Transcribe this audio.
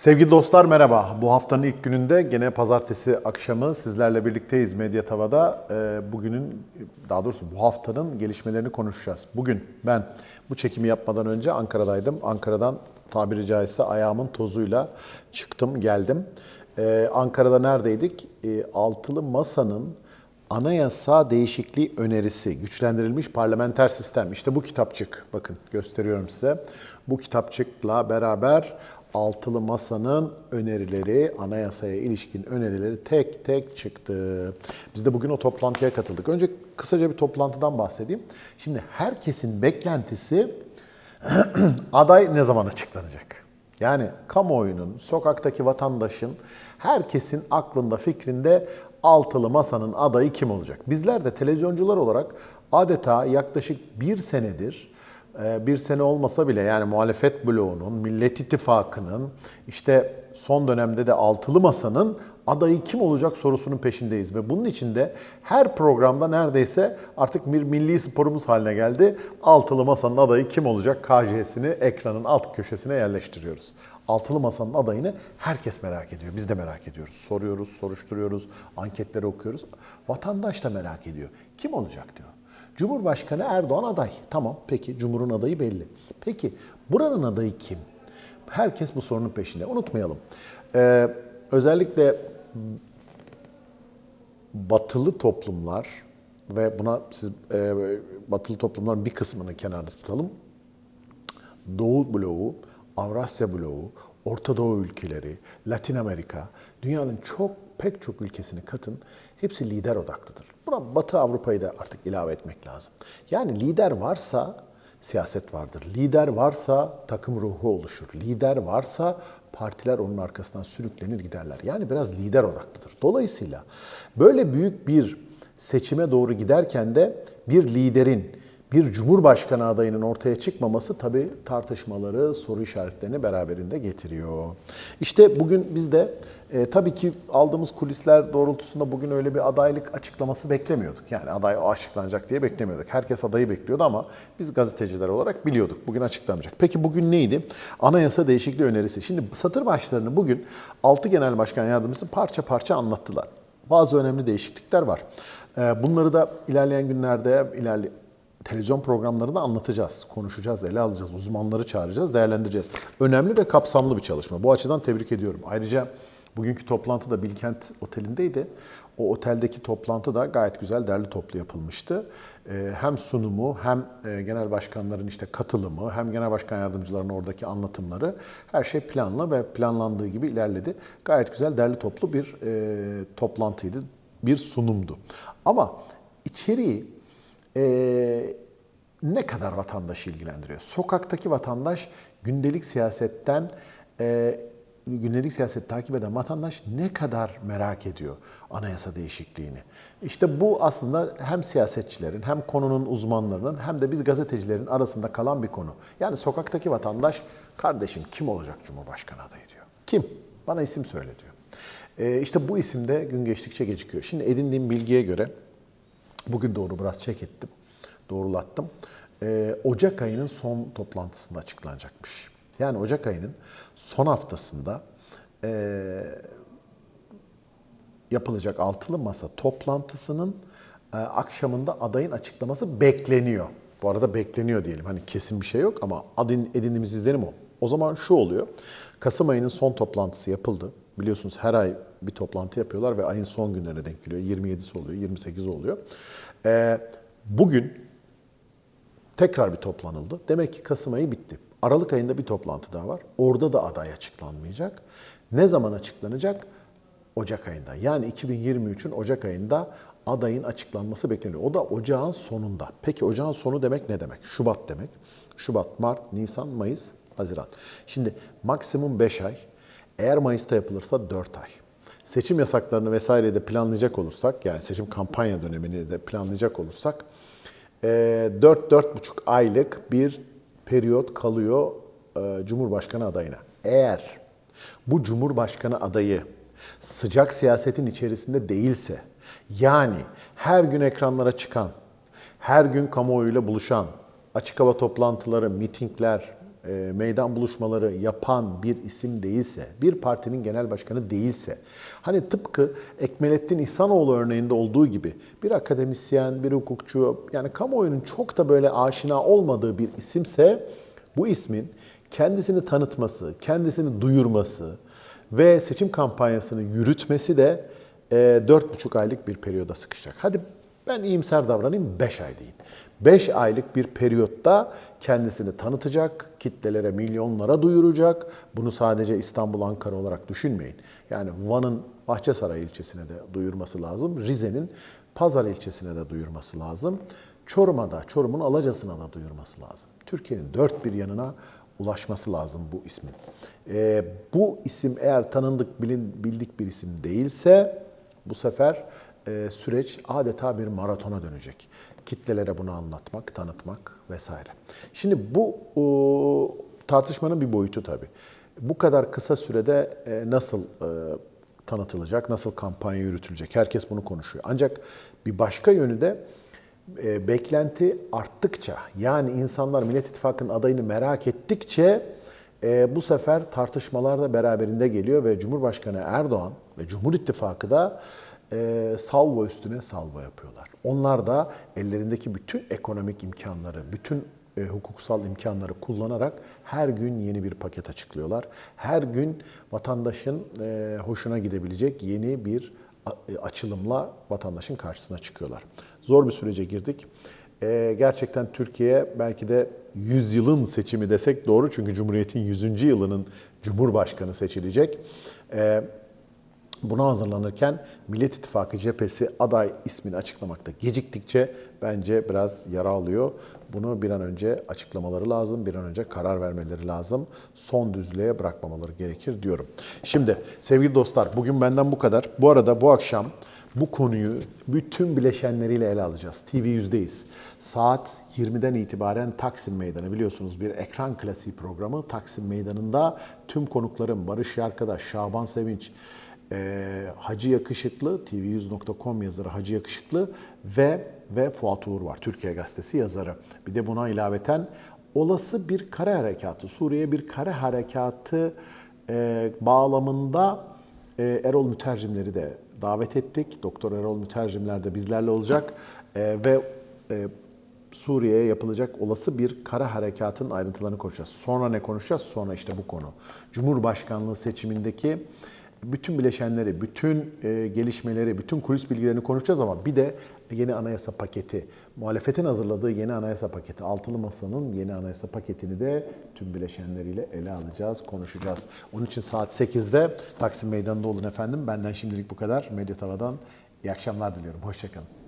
Sevgili dostlar merhaba. Bu haftanın ilk gününde gene pazartesi akşamı sizlerle birlikteyiz Medya Tava'da. Ee, bugünün, daha doğrusu bu haftanın gelişmelerini konuşacağız. Bugün ben bu çekimi yapmadan önce Ankara'daydım. Ankara'dan tabiri caizse ayağımın tozuyla çıktım, geldim. Ee, Ankara'da neredeydik? Ee, Altılı Masa'nın Anayasa değişikliği önerisi, güçlendirilmiş parlamenter sistem. İşte bu kitapçık, bakın gösteriyorum size. Bu kitapçıkla beraber Altılı Masa'nın önerileri, anayasaya ilişkin önerileri tek tek çıktı. Biz de bugün o toplantıya katıldık. Önce kısaca bir toplantıdan bahsedeyim. Şimdi herkesin beklentisi aday ne zaman açıklanacak? Yani kamuoyunun, sokaktaki vatandaşın, herkesin aklında, fikrinde altılı masanın adayı kim olacak? Bizler de televizyoncular olarak adeta yaklaşık bir senedir, bir sene olmasa bile yani muhalefet bloğunun, Millet İttifakı'nın, işte son dönemde de altılı masanın adayı kim olacak sorusunun peşindeyiz. Ve bunun için de her programda neredeyse artık bir milli sporumuz haline geldi. Altılı masanın adayı kim olacak KJ'sini ekranın alt köşesine yerleştiriyoruz. Altılı masanın adayını herkes merak ediyor. Biz de merak ediyoruz. Soruyoruz, soruşturuyoruz, anketleri okuyoruz. Vatandaş da merak ediyor. Kim olacak diyor. Cumhurbaşkanı Erdoğan aday. Tamam peki Cumhur'un adayı belli. Peki buranın adayı kim? Herkes bu sorunun peşinde. Unutmayalım. Ee, özellikle batılı toplumlar ve buna siz e, batılı toplumların bir kısmını kenarda tutalım. Doğu bloğu, Avrasya bloğu, Orta Doğu ülkeleri, Latin Amerika, dünyanın çok pek çok ülkesini katın, hepsi lider odaklıdır. Buna Batı Avrupa'yı da artık ilave etmek lazım. Yani lider varsa siyaset vardır. Lider varsa takım ruhu oluşur. Lider varsa partiler onun arkasından sürüklenir giderler. Yani biraz lider odaklıdır. Dolayısıyla böyle büyük bir seçime doğru giderken de bir liderin bir cumhurbaşkanı adayının ortaya çıkmaması tabii tartışmaları, soru işaretlerini beraberinde getiriyor. İşte bugün biz de e, tabii ki aldığımız kulisler doğrultusunda bugün öyle bir adaylık açıklaması beklemiyorduk. Yani aday açıklanacak diye beklemiyorduk. Herkes adayı bekliyordu ama biz gazeteciler olarak biliyorduk. Bugün açıklanacak. Peki bugün neydi? Anayasa değişikliği önerisi. Şimdi satır başlarını bugün 6 Genel Başkan Yardımcısı parça parça anlattılar. Bazı önemli değişiklikler var. E, bunları da ilerleyen günlerde, ilerleyen televizyon programlarında anlatacağız, konuşacağız, ele alacağız, uzmanları çağıracağız, değerlendireceğiz. Önemli ve kapsamlı bir çalışma. Bu açıdan tebrik ediyorum. Ayrıca bugünkü toplantı da Bilkent Oteli'ndeydi. O oteldeki toplantı da gayet güzel derli toplu yapılmıştı. Ee, Hem sunumu hem e, genel başkanların işte katılımı hem genel başkan yardımcılarının oradaki anlatımları her şey planlı ve planlandığı gibi ilerledi. Gayet güzel derli toplu bir e, toplantıydı, bir sunumdu. Ama içeriği ee, ne kadar vatandaşı ilgilendiriyor? Sokaktaki vatandaş gündelik siyasetten e, gündelik siyaset takip eden vatandaş ne kadar merak ediyor anayasa değişikliğini? İşte bu aslında hem siyasetçilerin hem konunun uzmanlarının hem de biz gazetecilerin arasında kalan bir konu. Yani sokaktaki vatandaş kardeşim kim olacak Cumhurbaşkanı adayı diyor. Kim? Bana isim söyle diyor. Ee, işte bu isim de gün geçtikçe gecikiyor. Şimdi edindiğim bilgiye göre Bugün doğru biraz çek ettim, doğrulattım. Ee, Ocak ayının son toplantısında açıklanacakmış. Yani Ocak ayının son haftasında e, yapılacak altılı masa toplantısının e, akşamında adayın açıklaması bekleniyor. Bu arada bekleniyor diyelim. Hani kesin bir şey yok ama adin, edindiğimiz izlenim o. O zaman şu oluyor. Kasım ayının son toplantısı yapıldı. Biliyorsunuz her ay bir toplantı yapıyorlar ve ayın son günlerine denk geliyor. 27'si oluyor, 28'i oluyor. Ee, bugün tekrar bir toplanıldı. Demek ki Kasım ayı bitti. Aralık ayında bir toplantı daha var. Orada da aday açıklanmayacak. Ne zaman açıklanacak? Ocak ayında. Yani 2023'ün Ocak ayında adayın açıklanması bekleniyor. O da ocağın sonunda. Peki ocağın sonu demek ne demek? Şubat demek. Şubat, Mart, Nisan, Mayıs, Haziran. Şimdi maksimum 5 ay. Eğer Mayıs'ta yapılırsa 4 ay. Seçim yasaklarını vesaire de planlayacak olursak, yani seçim kampanya dönemini de planlayacak olursak, 4-4,5 aylık bir periyot kalıyor Cumhurbaşkanı adayına. Eğer bu Cumhurbaşkanı adayı sıcak siyasetin içerisinde değilse, yani her gün ekranlara çıkan, her gün kamuoyuyla buluşan, açık hava toplantıları, mitingler, e, meydan buluşmaları yapan bir isim değilse, bir partinin genel başkanı değilse, hani tıpkı Ekmelettin İhsanoğlu örneğinde olduğu gibi bir akademisyen, bir hukukçu, yani kamuoyunun çok da böyle aşina olmadığı bir isimse bu ismin kendisini tanıtması, kendisini duyurması ve seçim kampanyasını yürütmesi de e, dört buçuk aylık bir periyoda sıkışacak. Hadi ben iyimser davranayım 5 ay deyin. 5 aylık bir periyotta kendisini tanıtacak, kitlelere, milyonlara duyuracak. Bunu sadece İstanbul, Ankara olarak düşünmeyin. Yani Van'ın Bahçesaray ilçesine de duyurması lazım. Rize'nin Pazar ilçesine de duyurması lazım. Çorum'a Çorum'un Alacası'na da duyurması lazım. Türkiye'nin dört bir yanına ulaşması lazım bu ismin. Ee, bu isim eğer tanındık, bilin, bildik bir isim değilse bu sefer e, süreç adeta bir maratona dönecek. Kitlelere bunu anlatmak, tanıtmak vesaire. Şimdi bu tartışmanın bir boyutu tabii. Bu kadar kısa sürede e, nasıl e, tanıtılacak, nasıl kampanya yürütülecek? Herkes bunu konuşuyor. Ancak bir başka yönü de beklenti arttıkça yani insanlar Millet İttifakı'nın adayını merak ettikçe bu sefer tartışmalar da beraberinde geliyor ve Cumhurbaşkanı Erdoğan ve Cumhur İttifakı da e, salvo üstüne salvo yapıyorlar. Onlar da ellerindeki bütün ekonomik imkanları, bütün e, hukuksal imkanları kullanarak her gün yeni bir paket açıklıyorlar. Her gün vatandaşın e, hoşuna gidebilecek yeni bir e, açılımla vatandaşın karşısına çıkıyorlar. Zor bir sürece girdik. E, gerçekten Türkiye belki de 100 yılın seçimi desek doğru çünkü Cumhuriyet'in 100. yılının Cumhurbaşkanı seçilecek. E, Buna hazırlanırken Millet İttifakı cephesi aday ismini açıklamakta geciktikçe bence biraz yara alıyor. Bunu bir an önce açıklamaları lazım, bir an önce karar vermeleri lazım. Son düzlüğe bırakmamaları gerekir diyorum. Şimdi sevgili dostlar bugün benden bu kadar. Bu arada bu akşam bu konuyu bütün bileşenleriyle ele alacağız. TV yüzdeyiz. Saat 20'den itibaren Taksim Meydanı biliyorsunuz bir ekran klasiği programı. Taksim Meydanı'nda tüm konuklarım Barış Yarkadaş, Şaban Sevinç, e, Hacı Yakışıklı, tv100.com yazarı Hacı Yakışıklı ve ve Fuat Uğur var, Türkiye Gazetesi yazarı. Bir de buna ilaveten olası bir kare harekatı, Suriye bir kare harekatı e, bağlamında e, Erol Mütercimleri de davet ettik. Doktor Erol Mütercimler de bizlerle olacak e, ve e, Suriye'ye yapılacak olası bir kara harekatın ayrıntılarını konuşacağız. Sonra ne konuşacağız? Sonra işte bu konu. Cumhurbaşkanlığı seçimindeki bütün bileşenleri, bütün e, gelişmeleri, bütün kulis bilgilerini konuşacağız ama bir de yeni anayasa paketi, muhalefetin hazırladığı yeni anayasa paketi, Altılı Masa'nın yeni anayasa paketini de tüm bileşenleriyle ele alacağız, konuşacağız. Onun için saat 8'de Taksim Meydanı'nda olun efendim. Benden şimdilik bu kadar. Medya Tava'dan iyi akşamlar diliyorum. Hoşçakalın.